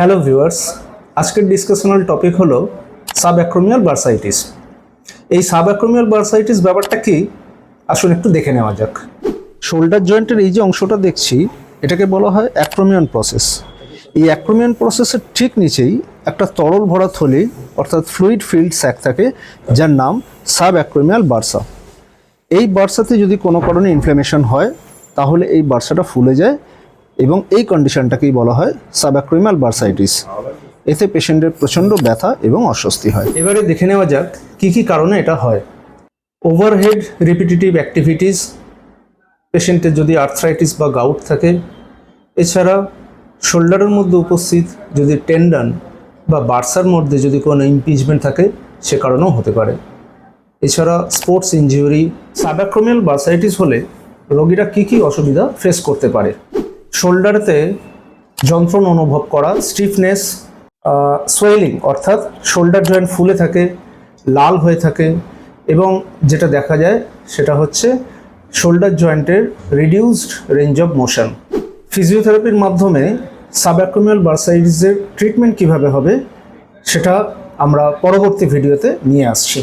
Hello viewers আজকের discussional topic হলো subacromial bursitis এই সাবঅ্যাক্রোমিয়াল বার্সাইটিস ব্যাপারটা কি? আসুন একটু দেখে নেওয়া যাক। শোল্ডার জয়েন্টের এই যে অংশটা দেখছি, এটাকে বলা হয় অ্যাক্রোমিয়ান প্রসেস এই অ্যাক্রোমিয়ান প্রসেসের ঠিক নিচেই একটা তরল ভরা থলি, অর্থাৎ ফ্লুইড ফিল্ড স্যাক থাকে, যার নাম সাব অ্যাক্রোমিয়াল বার্সা এই বার্সাতে যদি কোনো কারণে ইনফ্ল্যামেশন হয়, তাহলে এই বার্সাটা ফুলে যায় এবং এই কন্ডিশনটাকেই বলা হয় সাবঅ্যাক্রোমিয়াল বার্সাইটিস এতে পেশেন্টের প্রচণ্ড ব্যথা এবং অস্বস্তি হয়। এবারে দেখে নেওয়া যাক কী কী কারণে এটা হয়। ওভারহেড রিপিটিটিভ অ্যাক্টিভিটিস পেশেন্টের যদি আর্থ্রাইটিস বা গাউট থাকে, এছাড়া শোল্ডারের মধ্যে উপস্থিত যদি টেন্ডন বা বার্সার মধ্যে যদি কোনো ইমপিচমেন্ট থাকে, সে কারণেও হতে পারে। এছাড়া স্পোর্টস ইনজিউরি সাবাক্রোমিয়াল বার্সাইটিস হলে রোগীরা কী কী অসুবিধা ফেস করতে পারে? শোল্ডারেতে যন্ত্রণা অনুভব করা স্টিফনেস সোয়েলিং অর্থাৎ শোল্ডার জয়েন্ট ফুলে থাকে, লাল হয়ে থাকে এবং যেটা দেখা যায় সেটা হচ্ছে শোল্ডার জয়েন্টের রিডিউসড রেঞ্জ অফ মোশন ফিজিওথেরাপির মাধ্যমে সাবাক্রোমিয়াল বার্সাইটিসের ট্রিটমেন্ট কীভাবে হবে সেটা আমরা পরবর্তী ভিডিওতে নিয়ে আসছি।